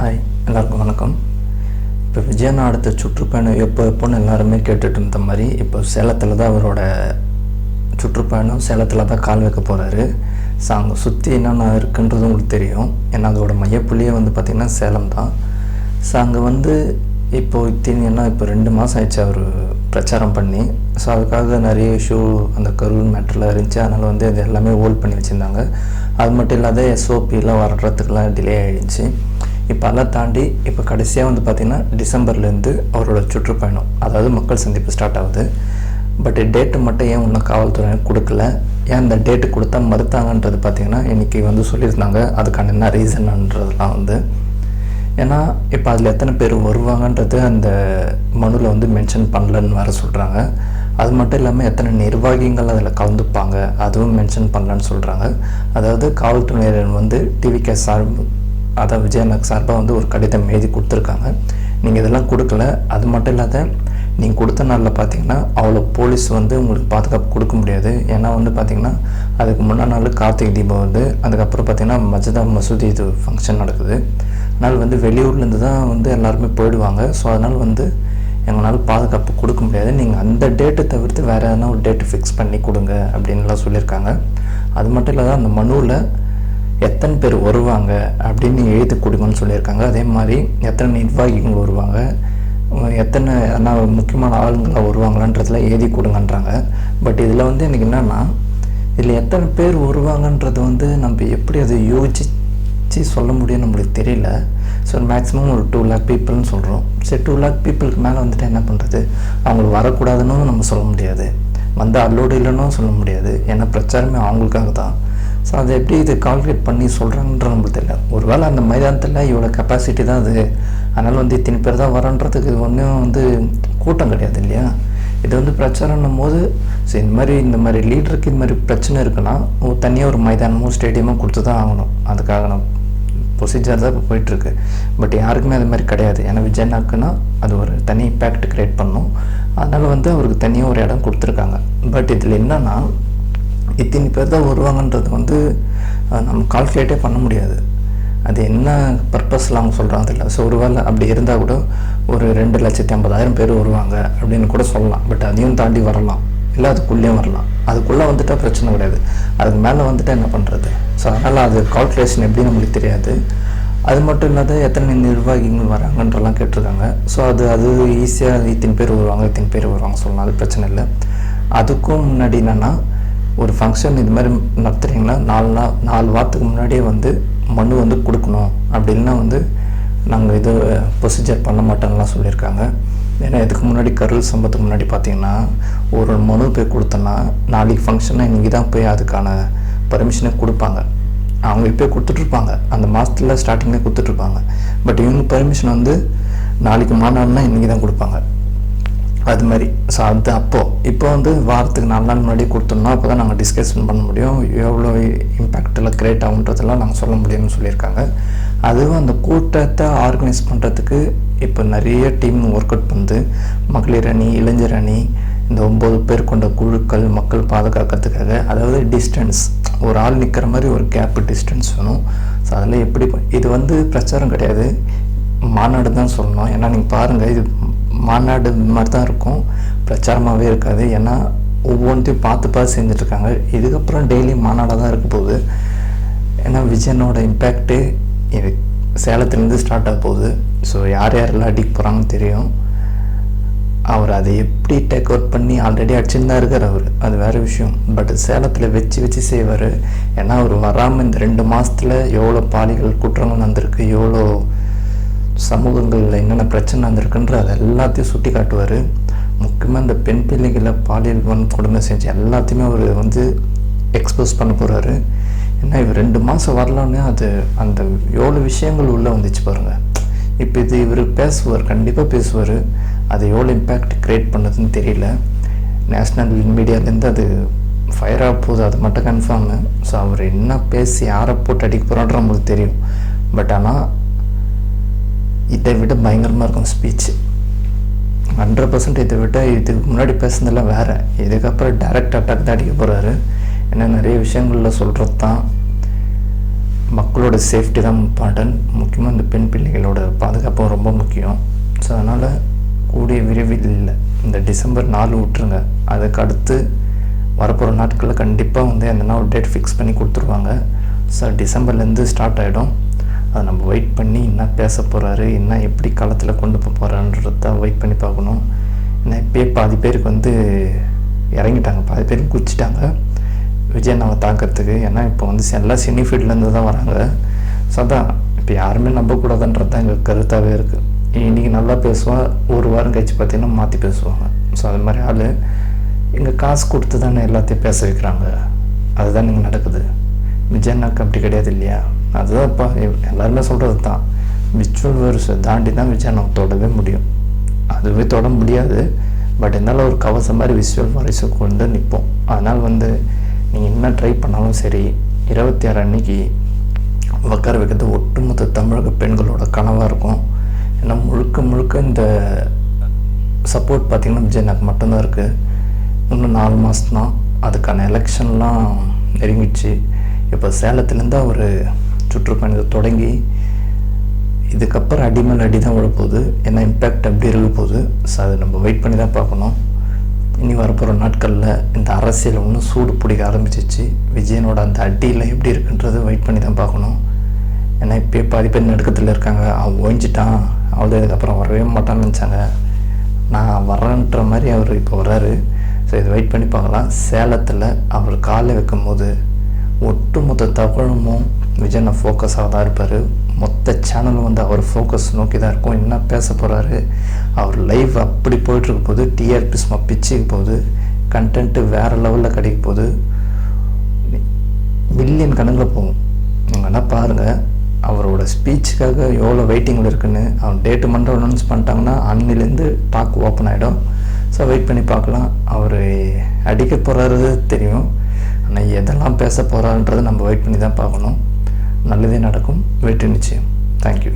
Hi எல்லாருக்கும் வணக்கம். இப்போ விஜயனா அடுத்த சுற்றுப்பயணம் எப்போ எப்போன்னு எல்லாருமே கேட்டுட்டு இருந்த மாதிரி இப்போ சேலத்தில் தான் அவரோட சுற்றுப்பயணம் சேலத்தில் தான் கால் வைக்க போகிறாரு ஸோ அங்கே சுற்றி என்னென்ன இருக்குன்றது உங்களுக்கு தெரியும். ஏன்னா அதோட மையப்புள்ளியே வந்து பார்த்திங்கன்னா சேலம் தான் ஸோ அங்கே வந்து இப்போ இத்தீங்கன்னா இப்போ ரெண்டு மாதம் ஆயிடுச்சு அவர் பிரச்சாரம் பண்ணி. ஸோ அதுக்காக நிறைய இஷ்யூ அந்த கரூர் மேட்டரில் இருந்துச்சு. அதனால் வந்து அது எல்லாமே ஹோல்ட் பண்ணி வச்சுருந்தாங்க. அது மட்டும் இல்லாத எஸ்ஓபிலாம் வர்றதுக்கெலாம் டிலே ஆகிடுச்சு இப்போ அதெல்லாம் தாண்டி இப்போ கடைசியாக வந்து பார்த்திங்கன்னா டிசம்பர்லேருந்து அவரோட சுற்றுப்பயணம் அதாவது மக்கள் சந்திப்பு ஸ்டார்ட் ஆகுது. பட் டேட்டு மட்டும் ஏன் ஒன்றும் காவல்துறை கொடுக்கல? ஏன் அந்த டேட்டு கொடுத்தா மறுத்தாங்கன்றது பார்த்திங்கன்னா இன்றைக்கி வந்து சொல்லியிருந்தாங்க. அதுக்கான என்ன ரீசன்ன்றதுலாம் வந்து. ஏன்னா இப்போ அதில் எத்தனை பேர் வருவாங்கன்றது அந்த மனுவில் வந்து மென்ஷன் பண்ணலன்னு வேறு சொல்கிறாங்க அது மட்டும் இல்லாமல் எத்தனை நிர்வாகிகள் அதில் கலந்துப்பாங்க அதுவும் மென்ஷன் பண்ணலன்னு சொல்கிறாங்க அதாவது காவல்துறையினர் வந்து டிவிகே சார்பு அதான் விஜயநகர் சார்பாக வந்து ஒரு கடிதம் எழுதி கொடுத்துருக்காங்க. நீங்கள் இதெல்லாம் கொடுக்கல. அது மட்டும் இல்லாத நீங்கள் கொடுத்த நாளில் பார்த்தீங்கன்னா அவ்வளோ போலீஸ் வந்து உங்களுக்கு பாதுகாப்பு கொடுக்க முடியாது. ஏன்னா வந்து பார்த்தீங்கன்னா அதுக்கு முன்னா நாள் கார்த்திகை தீபம் வந்து அதுக்கப்புறம் பார்த்தீங்கன்னா மஜதா மசூதி இது ஃபங்க்ஷன் நடக்குது. அதனால் வந்து வெளியூர்லேருந்து தான் வந்து எல்லாருமே போயிடுவாங்க. ஸோ அதனால் வந்து எங்களால் பாதுகாப்பு கொடுக்க முடியாது. நீங்கள் அந்த டேட்டை தவிர்த்து வேறு எதனா ஒரு டேட்டு ஃபிக்ஸ் பண்ணி கொடுங்க அப்படின்லாம் சொல்லியிருக்காங்க. அது மட்டும் இல்லாத அந்த மனுவில் எத்தனை பேர் வருவாங்க அப்படின்னு எழுதி கொடுங்கன்னு சொல்லியிருக்காங்க. அதே மாதிரி எத்தனை நிர்வாகிகள் வருவாங்க எத்தனை ஆனால் முக்கியமான ஆளுங்களாக வருவாங்களான்றதுல எழுதி கொடுங்கன்றாங்க. பட் இதில் வந்து எனக்கு என்னென்னா இதில் எத்தனை பேர் வருவாங்கன்றது வந்து நம்ம எப்படி அதை யோசிச்சு சொல்ல முடியும் நம்மளுக்கு தெரியல. ஸோ மேக்ஸிமம் ஒரு டூ லேக் பீப்புள்னு சொல்கிறோம் சரி டூ லேக் பீப்புளுக்கு மேலே வந்துட்டு என்ன பண்ணுறது அவங்களுக்கு வரக்கூடாதுன்னு நம்ம சொல்ல முடியாது. வந்து அல்லோடு இல்லைன்னு சொல்ல முடியாது. ஏன்னா பிரச்சாரமே அவங்களுக்காக தான் ஸோ அதை எப்படி இது கால்குலேட் பண்ணி சொல்கிறாங்கன்ற நம்மளுக்கு தெரியல. ஒருவேளை அந்த மைதானத்தில் இவ்வளோ கெப்பாசிட்டி தான் அது. அதனால் வந்து இத்தனை பேர் தான் வரன்றதுக்கு ஒன்றும் வந்து கூட்டம் கிடையாது இல்லையா? இது வந்து பிரச்சாரம்னும் போது ஸோ இந்த மாதிரி இந்த மாதிரி லீடருக்கு இந்த மாதிரி பிரச்சனை இருக்குன்னா தனியாக ஒரு மைதானமோ ஸ்டேடியமோ கொடுத்து தான் ஆகணும். அதுக்காக நான் ப்ரொசீஜர் தான் இப்போ போயிட்டுருக்கு. பட் யாருக்குமே அது மாதிரி கிடையாது. ஏன்னா விஜயனாக்குன்னா அது ஒரு தனி இம்பேக்ட் க்ரியேட் பண்ணும். அதனால் வந்து அவருக்கு தனியாக ஒரு இடம் கொடுத்துருக்காங்க. பட் இதில் என்னென்னா இத்தனை பேர் தான் வருவாங்கன்றது வந்து நம்ம கால்குலேட்டே பண்ண முடியாது. அது என்ன பர்பஸில் அவங்க சொல்கிறாங்க தெரியல. ஸோ ஒருவேளை அப்படி இருந்தால் கூட ஒரு ரெண்டு லட்சத்தி ஐம்பதாயிரம் பேர் வருவாங்க அப்படின்னு கூட சொல்லலாம். பட் அதையும் தாண்டி வரலாம். இல்லை அதுக்குள்ளேயும் வரலாம். அதுக்குள்ளே வந்துட்டால் பிரச்சனை கிடையாது. அதுக்கு மேலே வந்துட்டால் என்ன பண்ணுறது ஸோ அதனால் அது கால்குலேஷன் எப்படி நம்மளுக்கு தெரியாது. அது மட்டும் இல்லாத எத்தனை நிர்வாகிகள் வராங்கன்றலாம் கேட்டிருக்காங்க. ஸோ அது அது ஈஸியாக இத்தனை பேர் வருவாங்க இத்தனை பேர் வருவாங்க சொல்லலாம். அது பிரச்சனை இல்லை. அதுக்கும் முன்னாடி என்னென்னா ஒரு ஃபங்க்ஷன் இது மாதிரி நடத்துகிறீங்கன்னா நாலு நாள் நாலு வாரத்துக்கு முன்னாடியே வந்து மனு வந்து கொடுக்கணும். அப்படி இல்லைன்னா வந்து நாங்கள் இது ப்ரொசீஜர் பண்ண மாட்டோம்லாம் சொல்லியிருக்காங்க. ஏன்னா இதுக்கு முன்னாடி கருள் சம்பத்துக்கு முன்னாடி பார்த்தீங்கன்னா ஒரு மனு போய் கொடுத்தோன்னா நாளைக்கு ஃபங்க்ஷனாக இன்றைக்கி தான் போய் அதுக்கான பர்மிஷனை கொடுப்பாங்க. அவங்க இப்போ கொடுத்துட்ருப்பாங்க. அந்த மாதத்தில் ஸ்டார்டிங்லேயே கொடுத்துட்ருப்பாங்க. பட் இவங்க பர்மிஷன் வந்து நாளைக்கு மாநாடுனா இன்றைக்கி தான் கொடுப்பாங்க. அது மாதிரி ஸோ அது அப்போது இப்போ வந்து வாரத்துக்கு நாலு நாள் முன்னாடி கொடுத்தோம்னா அப்போ தான் நாங்கள் டிஸ்கஷன் பண்ண முடியும். எவ்வளோ இம்பேக்டில் கிரியேட் ஆகுன்றதெல்லாம் நாங்கள் சொல்ல முடியும்னு சொல்லியிருக்காங்க. அதுவும் அந்த கூட்டத்தை ஆர்கனைஸ் பண்ணுறதுக்கு இப்போ நிறைய டீம் ஒர்க் அவுட் பண்ணுது. மகளிர் அணி இளைஞர் அணி இந்த ஒம்பது பேர் கொண்ட குழுக்கள் மக்கள் பாதுகாக்கிறதுக்காக. அதாவது டிஸ்டன்ஸ் ஒரு ஆள் நிற்கிற மாதிரி ஒரு கேப்பு டிஸ்டன்ஸ் வேணும். ஸோ அதில் எப்படி இது வந்து பிரச்சாரம் கிடையாது. மாநாடு தான் சொல்லணும். ஏன்னா நீங்கள் பாருங்கள் இது மாநாடு மாதிரி தான் இருக்கும். பிரச்சாரமாகவே இருக்காது. ஏன்னா ஒவ்வொன்றையும் பார்த்து பார்த்து செஞ்சிட்ருக்காங்க. இதுக்கப்புறம் டெய்லி மாநாடாக தான் இருக்க போகுது. ஏன்னா விஜயனோட இம்பேக்ட்டு இது சேலத்துலேருந்து ஸ்டார்ட் ஆக போகுது. ஸோ யார் யாரெல்லாம் அடிக்க போகிறாங்கன்னு தெரியும். அவர் அதை எப்படி டேக் அவுட் பண்ணி ஆல்ரெடி அடிச்சுன்னு தான் இருக்கார் அவர். அது வேறு விஷயம். பட் சேலத்தில் வச்சு வச்சு செய்வார். ஏன்னா அவர் வராமல் இந்த ரெண்டு மாதத்தில் எவ்வளோ பாலிகள் குற்றங்கள் வந்திருக்கு எவ்வளோ சமூகங்களில் என்னென்ன பிரச்சனை வந்திருக்குன்ற அதை எல்லாத்தையும் சுட்டி காட்டுவார். முக்கியமாக இந்த பெண் பிள்ளைகளை பாலியல் வன்கொடுமை செஞ்சு எல்லாத்தையுமே அவர் வந்து எக்ஸ்போஸ் பண்ண போகிறாரு ஏன்னா இவர் ரெண்டு மாதம் வரலான்னு அது அந்த எவ்வளோ விஷயங்கள் உள்ளே வந்துச்சு பாருங்கள் இப்போ இது இவர் பேசுவார் கண்டிப்பாக பேசுவார். அது எவ்வளோ இம்பேக்ட் க்ரியேட் பண்ணுதுன்னு தெரியல. நேஷ்னல் மீடியாலேருந்து அது ஃபயர் ஆக போகுது அது மட்டும் கன்ஃபார்மு ஸோ அவர் என்ன பேசி யாரை போட்டு அடிக்க போகிறான்ற நம்மளுக்கு தெரியும். பட் ஆனால் இதை விட பயங்கரமாக இருக்கும் ஸ்பீச் ஹண்ட்ரட் பர்சன்ட் இதை விட இதுக்கு முன்னாடி பேசுனதெல்லாம் வேறு. இதுக்கப்புறம் டைரக்ட் அட்டாக் தான் அடிக்க போகிறாரு ஏன்னா நிறைய விஷயங்களில் சொல்கிறது தான் மக்களோட சேஃப்டி தான் இம்பார்ட்டன்ட் முக்கியமாக இந்த பெண் பிள்ளைகளோட பாதுகாப்பும் ரொம்ப முக்கியம். ஸோ அதனால் கூடிய விரைவில் இல்லை. இந்த டிசம்பர் நாலு விட்டுருங்க. அதுக்கு அடுத்து வரப்போகிற நாட்களில் கண்டிப்பாக வந்து எந்தனா ஒரு டேட் ஃபிக்ஸ் பண்ணி கொடுத்துருவாங்க. ஸோ டிசம்பர்லேருந்து ஸ்டார்ட் ஆகிடும் அதை நம்ம வெயிட் பண்ணி என்ன பேச போகிறாரு என்ன எப்படி களத்தில் கொண்டு போக போகிறான்றத வெயிட் பண்ணி பார்க்கணும். ஏன்னா இப்போயே பாதி பேருக்கு வந்து இறங்கிட்டாங்க. பாதி பேருக்கு குச்சிட்டாங்க விஜய் அண்ணாவை தாக்கிறதுக்கு. ஏன்னா இப்போ வந்து எல்லாம் சினி ஃபீல்ட்லேருந்து தான் வராங்க. ஸோ அதான் இப்போ யாருமே நம்பக்கூடாதுன்றது தான் எங்கள் கருத்தாகவே இருக்குது இன்றைக்கி நல்லா பேசுவான் ஒரு வாரம் கழிச்சு பார்த்தீங்கன்னா மாற்றி பேசுவாங்க. ஸோ அது மாதிரி ஆள் இங்கே காசு கொடுத்து தானே எல்லாத்தையும் பேச வைக்கிறாங்க. அதுதான் இங்கே நடக்குது. விஜய் அப்படி கிடையாது இல்லையா? அதுதான் இப்போ எல்லாருமே சொல்கிறது தான் விச்சுவல் வேர்ஸை தாண்டி தான் விஜய் தொடவே முடியும். அதுவே தொட முடியாது. பட் இருந்தாலும் ஒரு கவசம் மாதிரி விஷுவல் வாரிசு கொண்டு நிற்போம் அதனால் வந்து நீங்கள் என்ன ட்ரை பண்ணாலும் சரி இருபத்தி ஆறு அன்னைக்கு உட்கார வைக்கிறது ஒட்டுமொத்த தமிழக பெண்களோட கனவாக இருக்கும். ஏன்னா முழுக்க முழுக்க இந்த சப்போர்ட் பார்த்திங்கன்னா விஜய் மட்டும்தான் இருக்குது இன்னும் நாலு மாதம் தான் அதுக்கான எலெக்ஷன்லாம் நெருங்கிடுச்சு. இப்போ சேலத்துலேருந்து அவர் சுற்றுப்பயணத்தை தொடங்கி இதுக்கப்புறம் அடி மேல் அடி தான் விழப்போகுது ஏன்னா இம்பேக்ட் அப்படி இருக்க போகுது? ஸோ அதை நம்ம வெயிட் பண்ணி தான் பார்க்கணும். இனி வரப்போகிற நாட்களில் இந்த அரசியல் ஒன்றும் சூடு பிடிக்க ஆரம்பிச்சிச்சு. விஜயனோட அந்த அடியில் எப்படி இருக்குன்றது வெயிட் பண்ணி தான் பார்க்கணும். ஏன்னா இப்போயே பாதி பேர் நடுக்கத்தில் இருக்காங்க. அவன் ஓய்ஞ்சிட்டான். அவ்வளோ இதுக்கப்புறம் வரவே மாட்டான்னு நினச்சாங்க. நான் வரேன்ற மாதிரி அவர் இப்போ வர்றாரு. ஸோ இதை வெயிட் பண்ணி பார்க்கலாம். சேலத்தில் அவர் காலை வைக்கும் போது ஒட்டுமொத்த தமிழமும் விஜயனை ஃபோக்கஸாக தான் இருப்பார். மொத்த சேனலும் வந்து அவர் ஃபோக்கஸ் நோக்கி தான் இருக்கும். என்ன பேச போகிறாரு அவர் லைவ் அப்படி போயிட்டுருக்க போது டிஆர்பி சும்மா பிச்சுக்கு போகுது. கண்டென்ட்டு வேறு லெவலில் கிடைக்க போகுது. மில்லியன் கணக்கில் போகும். நீங்கள் என்ன பாருங்கள் அவரோட ஸ்பீச்சுக்காக எவ்வளோ வெயிட்டிங்கில் இருக்குன்னு அவன் டேட்டு மட்டும் அனௌன்ஸ் பண்ணிட்டாங்கன்னா அன்னிலேருந்து டாக் ஓப்பன் ஆகிடும் ஸோ வெயிட் பண்ணி பார்க்கலாம். அவர் அடிக்க போகிறாரு தெரியும். ஆனால் எதெல்லாம் பேச போகிறான்றதை நம்ம வெயிட் பண்ணி தான் பார்க்கணும். நல்லதே நடக்கும். வெற்றி நிச்சயம். தேங்க்யூ